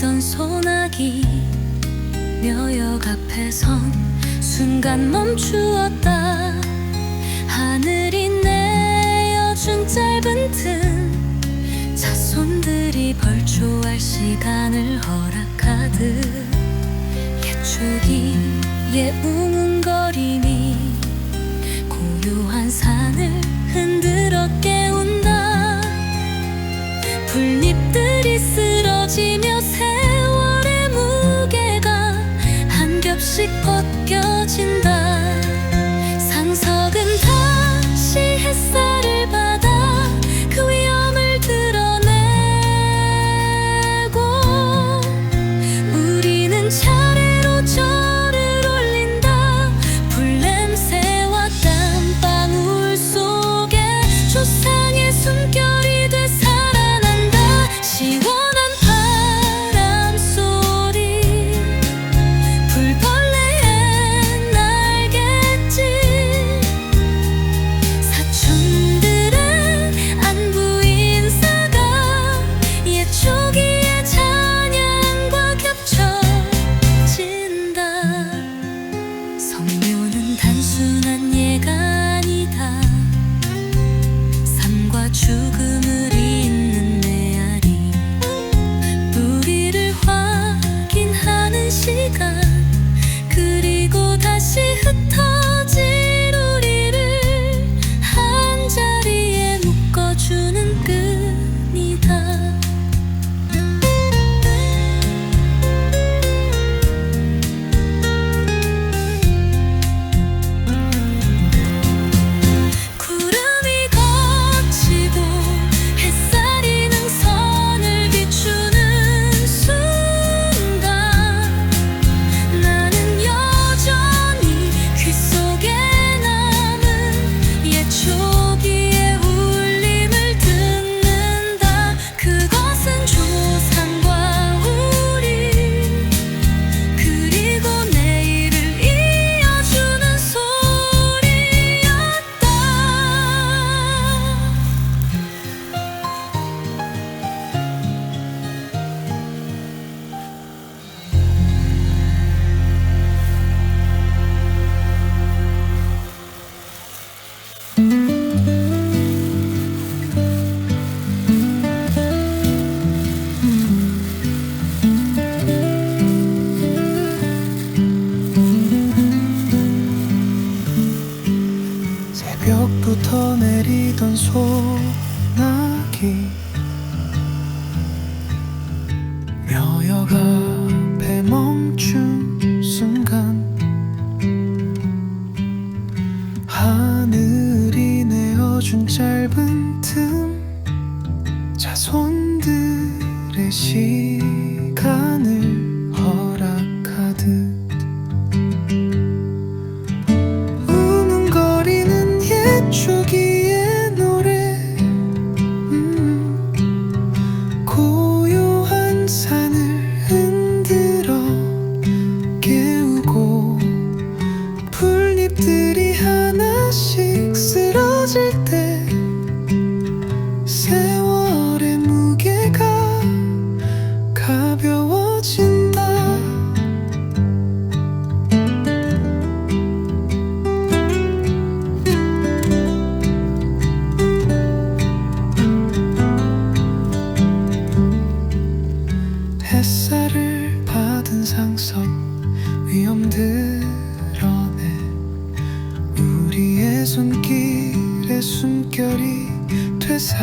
날던 소나기 묘역 앞에 선 순간 멈추었다. 하늘이 내어준 짧은 틈 자손들이 벌초할 시간을 허락하듯 예초기 예웅웅거리니 고요한 산을 흔들어 깨운다. 불잎들 벽부터 내리던 소나기. 여여가 드러내 우리의 손길에 숨결이 되사